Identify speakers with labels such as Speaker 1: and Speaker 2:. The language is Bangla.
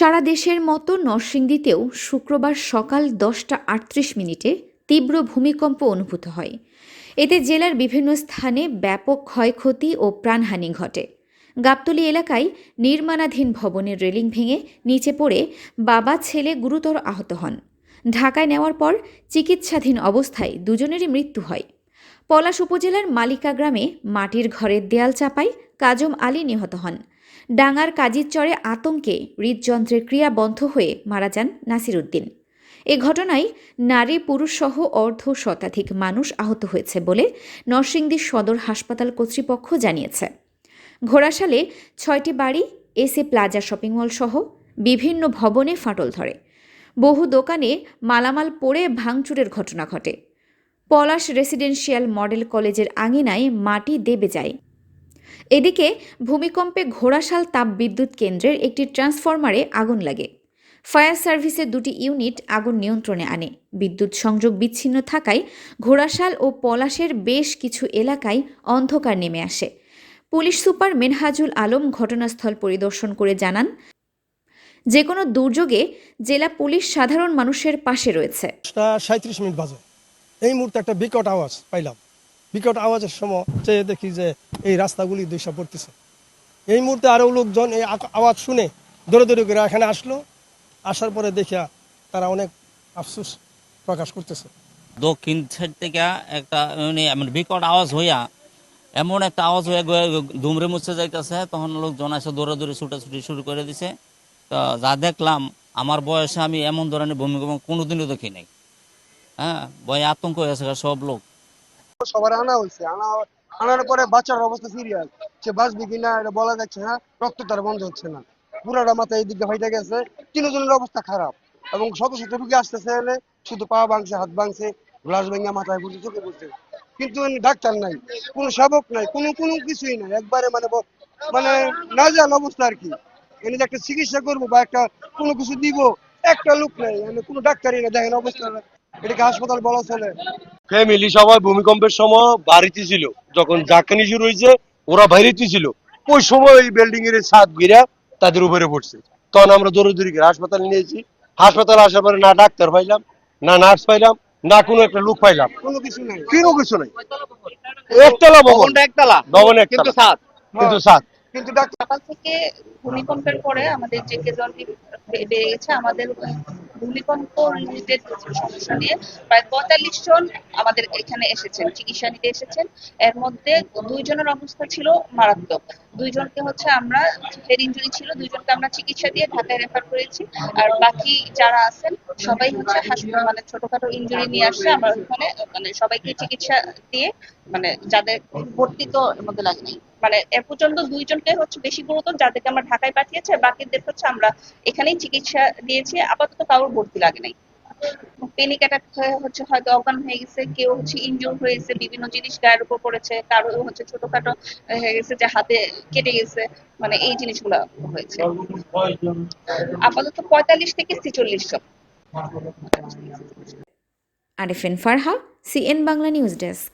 Speaker 1: সারা দেশের মতো নরসিংদীতেও শুক্রবার সকাল দশটা আটত্রিশ মিনিটে তীব্র ভূমিকম্প অনুভূত হয়। এতে জেলার বিভিন্ন স্থানে ব্যাপক ক্ষয়ক্ষতি ও প্রাণহানি ঘটে। গাবতলী এলাকায় নির্মাণাধীন ভবনের রেলিং ভেঙে নিচে পড়ে বাবা, ছেলে গুরুতর আহত হন। ঢাকায় নেওয়ার পর চিকিৎসাধীন অবস্থায় দুজনেরই মৃত্যু হয়। পলাশ উপজেলার মালিকা গ্রামে মাটির ঘরের দেয়াল চাপায় কাজম আলী নিহত হন। ডাঙ্গার কাজির চরে আতঙ্কে হৃদযন্ত্রের ক্রিয়া বন্ধ হয়ে মারা যান নাসির উদ্দিন এ ঘটনায় নারী পুরুষসহ অর্ধ শতাধিক মানুষ আহত হয়েছে বলে নরসিংদী সদর হাসপাতাল কর্তৃপক্ষ জানিয়েছে। ঘোড়াশালে ছয়টি বাড়ি এসে প্লাজা শপিং মল সহ বিভিন্ন ভবনে ফাটল ধরে। বহু দোকানে মালামাল পড়ে ভাঙচুরের ঘটনা ঘটে। পলাশ রেসিডেন্সিয়াল মডেল কলেজের আঙিনায় মাটি দেবে যায় এদিকে ভূমিকম্পে ঘোড়াশাল তাপবিদ্যুৎ কেন্দ্রের একটি ট্রান্সফরমারে আগুন লাগে। ফায়ার সার্ভিসের দুটি ইউনিট আগুন নিয়ন্ত্রণে আনে। বিদ্যুৎ সংযোগ বিচ্ছিন্ন থাকায় ঘোড়াশাল ও পলাশের বেশ কিছু এলাকায় অন্ধকার নেমে আসে। পুলিশ সুপার মেনহাজুল আলম ঘটনাস্থল পরিদর্শন করে জানান যে কোনো দুর্যোগে জেলা পুলিশ সাধারণ মানুষের পাশে রয়েছে।
Speaker 2: সাঁত্রিশ মিনিট বাজে। এই মুহূর্তে একটা বিকট আওয়াজ পাইলাম। বিকট আওয়াজের সময় চেয়ে দেখি যে এই রাস্তাগুলি দুইসা পড়তেছে। এই মুহূর্তে আরও লোকজন এই আওয়াজ শুনে দৌড়ে দৌড়ে করে এখানে আসলো। আসার পরে দেখিয়া তারা অনেক আফসোস প্রকাশ করতেছে।
Speaker 3: দক্ষিণ সাইড থেকে একটা মানে বিকট আওয়াজ হইয়া, এমন একটা আওয়াজ হয়ে দুমড়ে মুছে যাইতেছে। তখন লোকজন এসে দৌড়াদৌড়ি ছুটাছুটি শুরু করে দিছে। তো যা দেখলাম, আমার বয়সে আমি এমন ধরনের ভূমিকম্প কোনোদিনও দেখি নাই। হ্যাঁ ভয়ে আতঙ্ক হয়েছে সব লোক।
Speaker 4: সবার আনা হয়েছে। আনা আনার পরে বাচ্চার অবস্থা সিরিয়াস সে বাঁচবে কিনা এটা বলা যাচ্ছে না, রক্ত তার বন্ধ হচ্ছে না। পুরাটা মাথা এই দিকে ফাইটে গেছে। তিনজনের অবস্থা খারাপ। এবং শত শত রুগী আসতেছে এলে শুধু পা ভাঙছে, হাত ভাঙছে, গ্লাস ভেঙে মাথায় পড়ছে চোখে পড়ছে। কিন্তু ডাক্তার নাই, কোনো শাবক নাই, কোনো কোনো কিছুই নাই। একবারে মানে মানে না নাজাল অবস্থা আর কি। এনে যে একটা চিকিৎসা করব বা একটা কোনো কিছু দিব, একটা লোক নাই। মানে কোনো ডাক্তারই নেই। দেখেন অবস্থা। এটাকে হাসপাতাল বলা চলে।
Speaker 5: ফ্যামিলি সবাই ভূমিকম্পের সময় বাড়িতে ছিল। যখন জাকানি শুরু হয়েছে ওরা বাইরেতে ছিল। ওই সময় ওই বিল্ডিং এর ছাদ গিরা তাদের উপরে পড়ছে। তখন আমরা দৌড়ে দৌড়ি করে হাসপাতালে নিয়েছি হাসপাতাল আসার পরে না ডাক্তার পাইলাম না নার্স পাইলাম না কোনো একটা লোক পাইলাম।
Speaker 4: কোনো কিছু নাই।
Speaker 5: কোনো কিছু নাই। একতলা ভবন।
Speaker 6: একতলা।
Speaker 5: ভবন
Speaker 6: কিন্তু
Speaker 5: একতলা
Speaker 6: সাত
Speaker 5: কিন্তু ছাদ।
Speaker 4: কিন্তু ডাক্তার
Speaker 7: সকাল থেকে ভূমিকম্পের পরে আমাদের যে বেড়ে গেছে আমাদের ভূমিকম্প রোগীদের সমস্যা নিয়ে প্রায় পঁয়তাল্লিশ জন আমাদের এখানে এসেছেন, চিকিৎসা নিতে এসেছেন। এর মধ্যে দুইজনের অবস্থা ছিল মারাত্মক। দুইজনকে হচ্ছে আমরা হেড ইঞ্জুরি ছিল, দুইজনকে আমরা চিকিৎসা দিয়ে ঢাকায় রেফার করেছি। আর বাকি যারা আছেন, সবাই হচ্ছে হাসপাতাল মানে ছোটখাটো ইঞ্জুরি নিয়ে আসছে। আমরা ওখানে মানে সবাইকে চিকিৎসা দিয়ে মানে যাদের ভর্তি তো মধ্যে লাগে নাই। মানে এ পর্যন্ত দুইজনকে হচ্ছে বেশি গুরুতর যাদেরকে আমরা ঢাকায় পাঠিয়েছে বাকিদের হচ্ছে আমরা এখানেই চিকিৎসা দিয়েছি। আপাতত কারোর ভর্তি লাগে নাই। হয়ে, হচ্ছে হয়তো অজ্ঞান হয়ে গেছে, কেউ হচ্ছে ইনজুর হয়েছে বিভিন্ন জিনিস গায়ের উপর পড়েছে, কারও হচ্ছে ছোটখাটো হয়ে গেছে যে হাতে কেটে গেছে মানে এই জিনিসগুলো হয়েছে। আপাতত পঁয়তাল্লিশ থেকে ছেচল্লিশ জন।
Speaker 1: Arifin Farha, CN Bangla news desk.